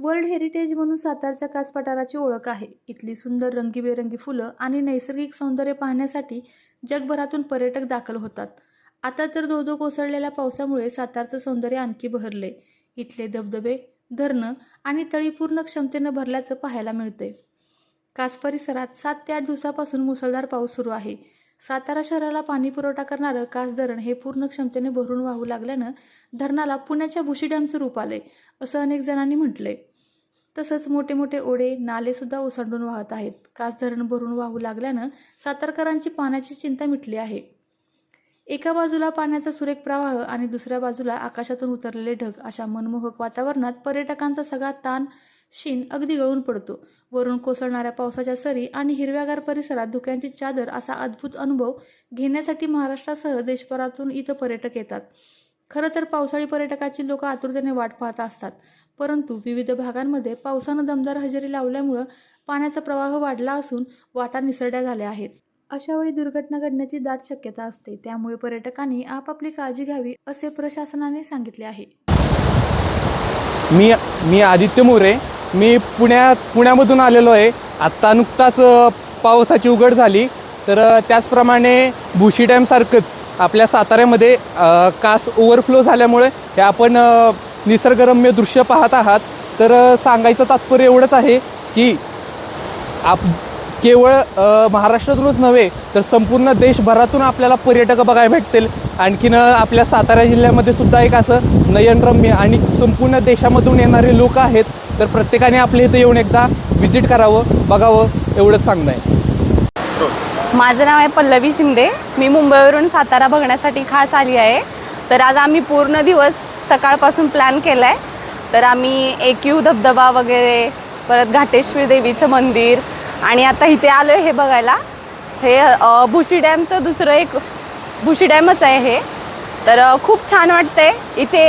World heritage म्हणून सातारच्या कास पठाराची ओळख आहे. इथली सुंदर रंगीबेरंगी फुलं आणि नैसर्गिक सौंदर्य पाहण्यासाठी जगभरातून पर्यटक दाखल होतात. आता तर धोधो कोसळलेल्या पावसामुळे सातारचं सौंदर्य आणखी बहरले. इथले धबधबे धरणं आणि तळी पूर्ण क्षमतेनं भरल्याचं पाहायला मिळते कास परिसरात सात ते आठ दिवसापासून मुसळधार पाऊस सुरू आहे. सातारा शहराला पाणी पुरवठा करणारं कास धरण हे पूर्ण क्षमतेने भरून वाहू लागल्यानं धरणाला पुण्याच्या भुशी डॅमचं रूप आले असं अनेक जणांनी म्हटलंय. तसंच मोठे मोठे ओढे नालेसुद्धा ओसंडून वाहत आहेत. कास धरण भरून वाहू लागल्यानं सातारकरांची पाण्याची चिंता मिटली आहे. एका बाजूला पाण्याचा सुरेख प्रवाह आणि दुसऱ्या बाजूला आकाशातून उतरलेले ढग अशा मनमोहक वातावरणात पर्यटकांचा सगळा ताण शीन अगदी गळून पडतो. वरून कोसळणाऱ्या पावसाच्या सरी आणि हिरव्यागार परिसरात धुक्यांची चादर असा अद्भुत अनुभव घेण्यासाठी महाराष्ट्रासह देशभरातून इथं पर्यटक येतात. खरं तर पावसाळी पर्यटकाची लोक आतुरतेने वाट पाहत असतात. परंतु विविध भागांमध्ये पावसानं दमदार हजेरी लावल्यामुळं पाण्याचा प्रवाह वाढला असून वाटा निसरड्या झाल्या आहेत. अशा वेळी दुर्घटना घडण्याची दाट शक्यता असते. त्यामुळे पर्यटकांनी आपापली काळजी घ्यावी असे प्रशासनाने सांगितले आहे. मी मी आदित्य मोरे. मी पुण्यात पुण्यामधून आलेलो आहे. आत्ता नुकताच पावसाची उघड झाली. तर त्याचप्रमाणे भुशी डॅमसारखंच आपल्या साताऱ्यामध्ये कास ओव्हरफ्लो झाल्यामुळे हे आपण निसर्गरम्य दृश्य पाहत आहात. तर सांगायचं तात्पर्य एवढंच आहे की आप केवळ महाराष्ट्रातूनच नव्हे तर संपूर्ण देशभरातून आपल्याला पर्यटक बघायला भेटतील. आणखीन आपल्या सातारा जिल्ह्यामध्ये सुद्धा एक असं नयनरम्य आणि संपूर्ण देशामधून येणारे लोक आहेत. तर प्रत्येकाने आपल्या इथं येऊन एकदा व्हिजिट करावं बघावं एवढंच सांगणं आहे. माझं नाव आहे पल्लवी शिंदे. मी मुंबईवरून सातारा बघण्यासाठी खास आली आहे. तर आज आम्ही पूर्ण दिवस सकाळपासून प्लॅन केला आहे तर आम्ही एकयू धबधबा वगैरे परत घाटेश्वरी देवीचं मंदिर आणि आता इथे आलो आहे हे बघायला. हे भुशी डॅमचं दुसरं एक भुशी डॅमच आहे हे. तर खूप छान वाटतंय. इथे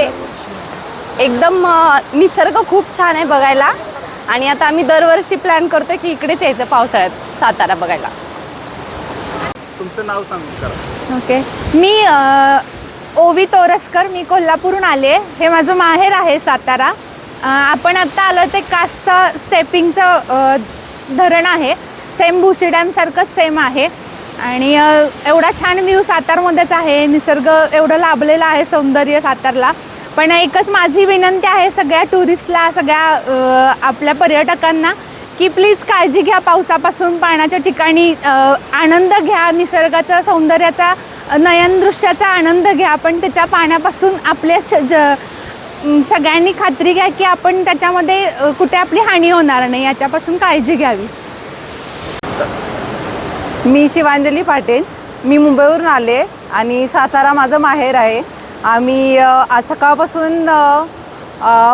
एकदम निसर्ग खूप छान आहे बघायला. आणि आता आम्ही दरवर्षी प्लॅन करतो की इकडेच यायचं पावसाळ्यात सातारा बघायला. तुमचं नाव करा ओके मी ओवी तोरसकर मी कोल्हापूरहून आले हे माझं माहेर आहे सातारा. आपण आत्ता आलो ते कासचं स्टेपिंगचं धरण आहे. सेम भुसी डॅमसारखंच सेम आहे. आणि एवढा छान व्ह्यू सातारमध्येच आहे. निसर्ग एवढं लाभलेलं आहे सौंदर्य सातारला. पण एकच माझी विनंती आहे सगळ्या टुरिस्टला सगळ्या आपल्या पर्यटकांना की प्लीज काळजी घ्या पावसापासून. पाण्याच्या ठिकाणी आनंद घ्या. निसर्गाचा सौंदर्याचा नयनदृश्याचा आनंद घ्या. पण त्याच्या पाण्यापासून आपल्या श ज सगळ्यांनी खात्री घ्या की आपण त्याच्यामध्ये कुठे आपली हानी होणार नाही. याच्यापासून काळजी घ्यावी. मी शिवांजली पाटील. मी मुंबईवरून आले आणि सातारा माझं माहेर आहे. आम्ही आज सकाळपासून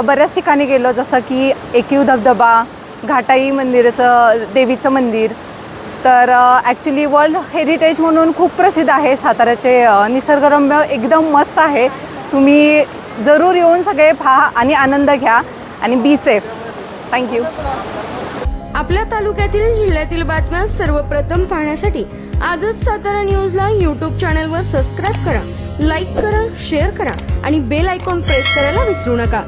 बऱ्याच ठिकाणी गेलो. जसं की एकीव धबधबा घाटाई मंदिराचं देवीचं मंदिर तर ॲक्च्युली वर्ल्ड हेरिटेज म्हणून खूप प्रसिद्ध आहे साताऱ्याचे निसर्गरम्य एकदम मस्त आहे. तुम्ही जरूर येऊन सगळे पहा आणि आनंद घ्या आणि बी सेफ थँक्यू आपल्या तालुक्यातील जिल्ह्यातील बातम्या सर्वप्रथम पाहण्यासाठी आजच सातारा न्यूजला यूट्यूब चॅनलवर सबस्क्राईब करा लाईक करा शेअर करा आणि बेल आयकॉन प्रेस करायला विसरू नका.